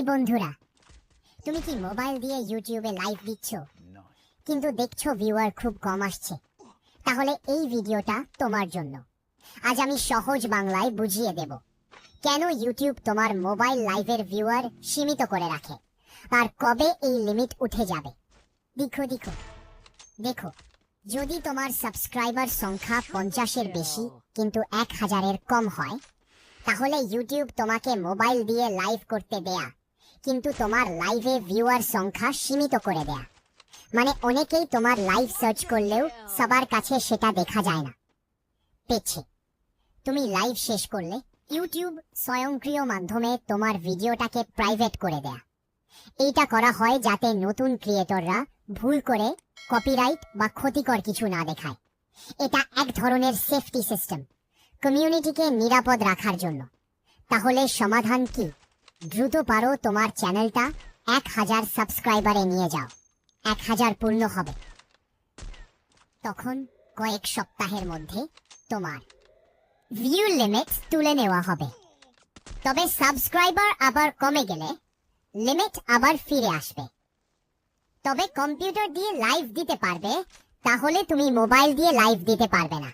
এই বন্ধুরা, তুমি কি মোবাইল দিয়ে ইউটিউবে লাইভ দিচ্ছ? কিন্তু দেখছ ভিউয়ার খুব কম আসছে। তাহলে এই ভিডিওটা তোমার জন্য। আজ আমি সহজ বাংলায় বুঝিয়ে দেব, কেন ইউটিউব তোমার মোবাইল লাইভের ভিউয়ার সীমিত করে রাখে, আর কবে এই লিমিট উঠে যাবে? দেখো দেখো দেখো, যদি তোমার সাবস্ক্রাইবার সংখ্যা পঞ্চাশের বেশি, কিন্তু এক হাজারের কম হয়, তাহলে ইউটিউব তোমাকে মোবাইল দিয়ে লাইভ করতে দেয়া কিন্তু তোমার লাইভে ভিউয়ার সংখ্যা সীমিত করে দেয়া। মানে অনেকেই তোমার লাইভ সার্চ করলেও সবার কাছে সেটা দেখা যায় না। পেছে তুমি লাইভ শেষ করলে ইউটিউব স্বয়ংক্রিয় মাধ্যমে তোমার ভিডিওটাকে প্রাইভেট করে দেয়া। এইটা করা হয় যাতে নতুন ক্রিয়েটররা ভুল করে কপিরাইট বা ক্ষতিকর কিছু না দেখায়। এটা এক ধরনের সেফটি সিস্টেম কমিউনিটিকে নিরাপদ রাখার জন্য। তাহলে সমাধান কি? দ্রুত পারো তোমার চ্যানেলটা এক হাজার সাবস্ক্রাইবারে নিয়ে যাও। এক হাজার পূর্ণ হবে। তখন কয়েক সপ্তাহের মধ্যে তোমার ভিউ লিমিট তুলে নেওয়া হবে। তবে সাবস্ক্রাইবার আবার কমে গেলে লিমিট আবার ফিরে আসবে। তবে কম্পিউটার দিয়ে লাইভ দিতে পারবে, তাহলে তুমি মোবাইল দিয়ে লাইভ দিতে পারবে না।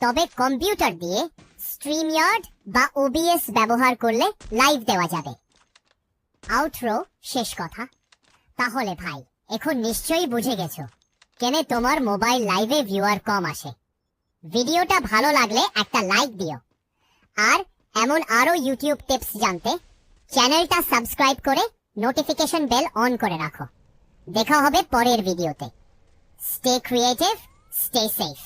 তবে কম্পিউটার দিয়ে স্ট্রিমইয়ার্ড বা ওবিএস ব্যবহার করলে লাইভ দেওয়া যাবে। আউটরো শেষ কথা। তাহলে ভাই, এখন নিশ্চয়ই বুঝে গেছো, কেন তোমার মোবাইল লাইভে ভিউয়ার কম আসে। ভিডিওটা ভালো লাগলে একটা লাইক দিও। আর এমন আরও ইউটিউব টিপস জানতে, চ্যানেলটা সাবস্ক্রাইব করে নোটিফিকেশন বেল অন করে রাখো। দেখা হবে পরের ভিডিওতে। Stay creative stay safe